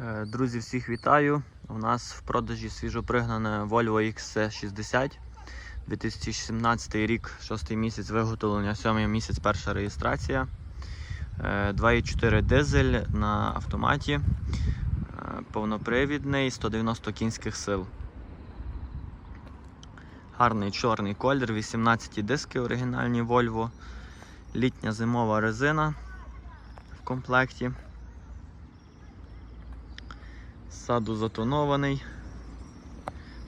Е, Друзі, всіх вітаю. У нас в продажі свіжопригнане Volvo XC60. 2017 рік, 6 місяць виготовлення, 7 місяць перша реєстрація. Е, 2,4 дизель на автоматі. Е, Повнопривідний, 190 кінських сил. Гарний чорний колір, 18 диски оригінальні Volvo. Літня зимова резина в комплекті. Ззаду затонований.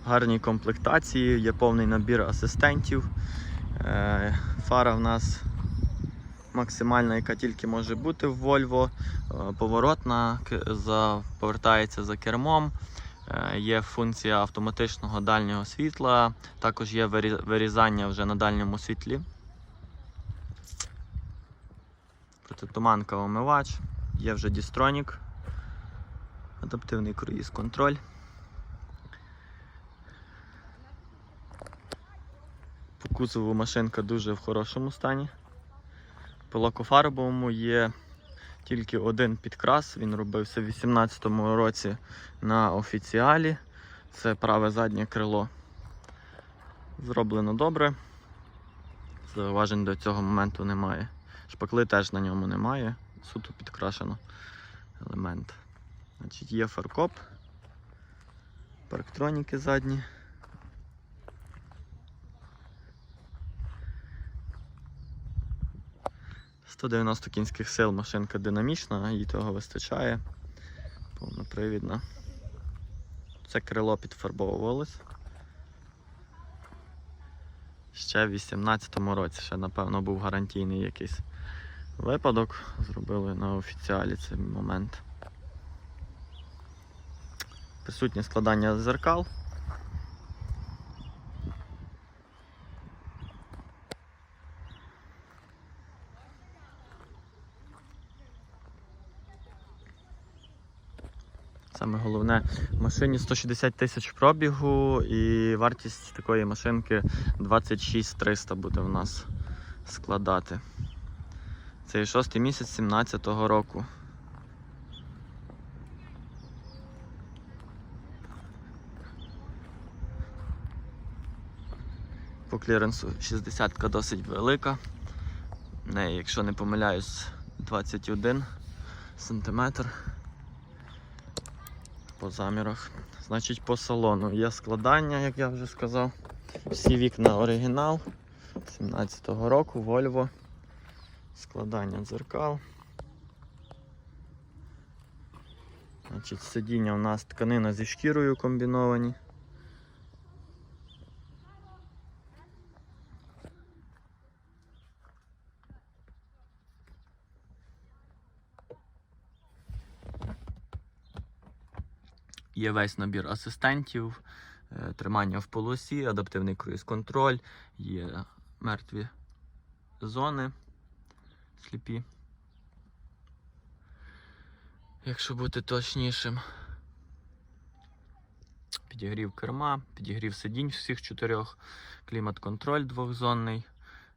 Гарні комплектації, є повний набір асистентів. Е, Фара в нас максимальна, яка тільки може бути в Volvo. Е, Поворотна, повертається за кермом. Е, Є функція автоматичного дальнього світла, також є вирізання вже на дальньому світлі. Протитуманка омивач, є вже дістронік, адаптивний круїз контроль. По кузову машинка дуже в хорошому стані. По лакофарбовому є тільки один підкрас. Він робився в 2018 році на офіціалі. Це праве заднє крило. Зроблено добре. Зауважень до цього моменту немає. Шпакли теж на ньому немає. Суто підкрашено елемент. Значить, є фаркоп, парктроніки задні. «190 кінських сил машинка динамічна, їй того вистачає. Повнопривідна. Це крило підфарбовувалось. Ще в 18-му році, ще, напевно, був гарантійний якийсь випадок. Зробили на офіціалі цей момент. Присутнє складання зеркал. Саме головне, в машині 160 тисяч пробігу і вартість такої машинки 26 300 буде в нас складати. Це шостий місяць 17-го року. По кліренсу 60-ка досить велика. В неї, якщо не помиляюсь, 21 сантиметр по замірах. Значить, по салону є складання, як я вже сказав. Всі вікна оригінал 17-го року, Volvo. Складання дзеркал. Значить, сидіння у нас тканина зі шкірою комбіновані. Є весь набір асистентів, е, тримання в полосі, адаптивний круїз-контроль, є мертві зони сліпі. Якщо бути точнішим. Підігрів керма, підігрів сидінь всіх чотирьох, клімат-контроль двохзонний,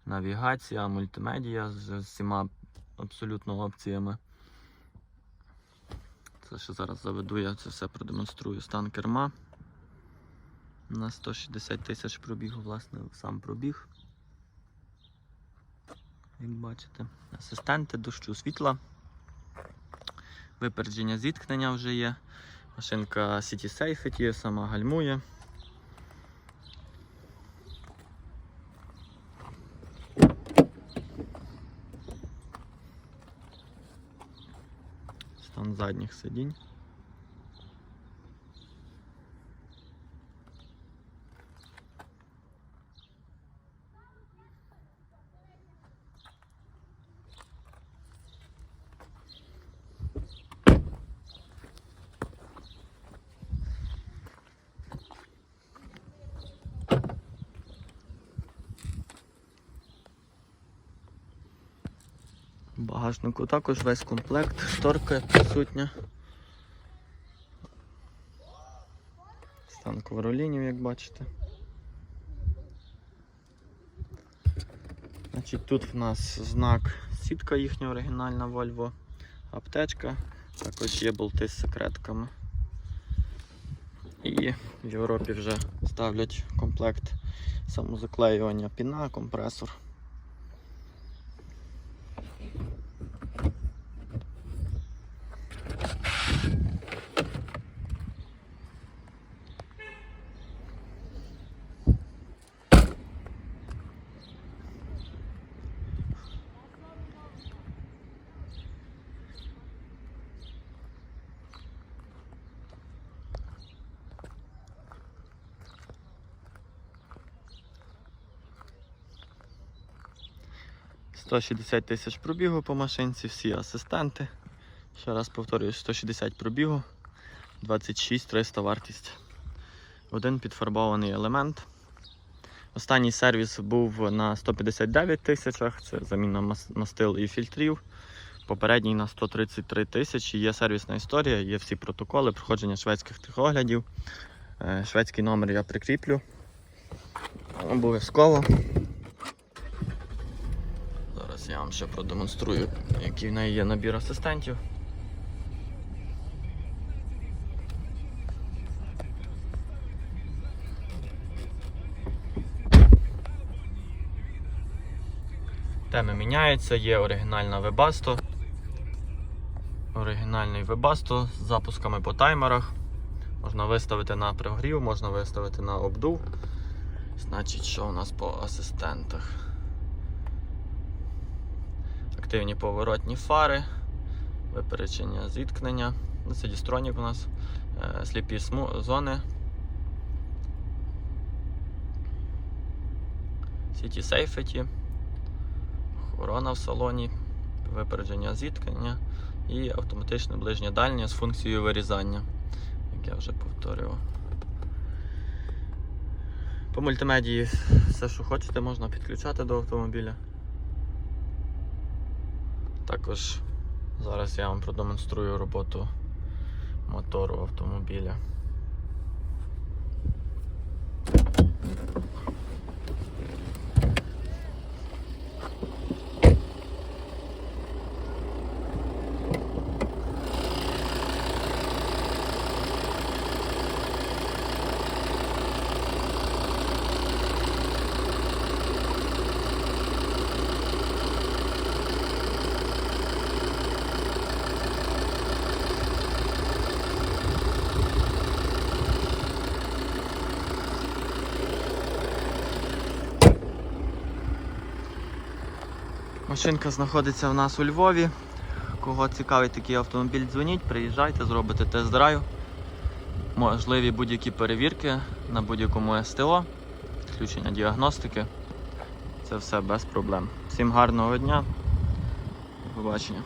навігація, мультимедіа з всіма абсолютно опціями. Це ще зараз заведу, я це все продемонструю. Стан керма. На 160 тисяч пробігу, власне, сам пробіг. Як бачите, асистенти дощу світла. Випередження зіткнення вже є. Машинка City Safety сама гальмує. Стан задніх сидінь. Багажнику також весь комплект, шторка присутня. Стан ковролінів, як бачите. Значить, тут в нас знак сітка їхня оригінальна Volvo, аптечка, Також є болти з секретками. І в Європі вже ставлять комплект самозаклеювання піна, компресор. — 160 тисяч пробігу по машинці, всі асистенти. Ще раз повторюю, 160 пробігу, 26 300 вартість. Один підфарбований елемент. Останній сервіс був на 159 тисячах, це заміна мас- мастил і фільтрів. Попередній на 133 тисячі. Є сервісна історія, є всі протоколи, проходження шведських техоглядів. Е, Шведський номер я прикріплю. Обов'язково. Зараз я вам ще продемонструю, який в неї є набір асистентів. Теми міняються, є оригінальна Webasto. Оригінальний Webasto з запусками по таймерах. Можна виставити на прогрів, можна виставити на обдув. Значить, що у нас по асистентах? Активні поворотні фари, випередження зіткнення. Це дістронік у нас, е, сліпі зони. Сіті Safety, охорона в салоні, випередження зіткнення і автоматичне ближнє дальнє з функцією вирізання, як я вже повторював. По мультимедії все, що хочете, можна підключати до автомобіля. Також зараз я вам продемонструю роботу мотору автомобіля. Машинка знаходиться в нас у Львові. Кого цікавий такий автомобіль, дзвоніть, приїжджайте, зробите тест-драйв. Можливі будь-які перевірки на будь-якому СТО, включення діагностики. Це все без проблем. Всім гарного дня. До побачення.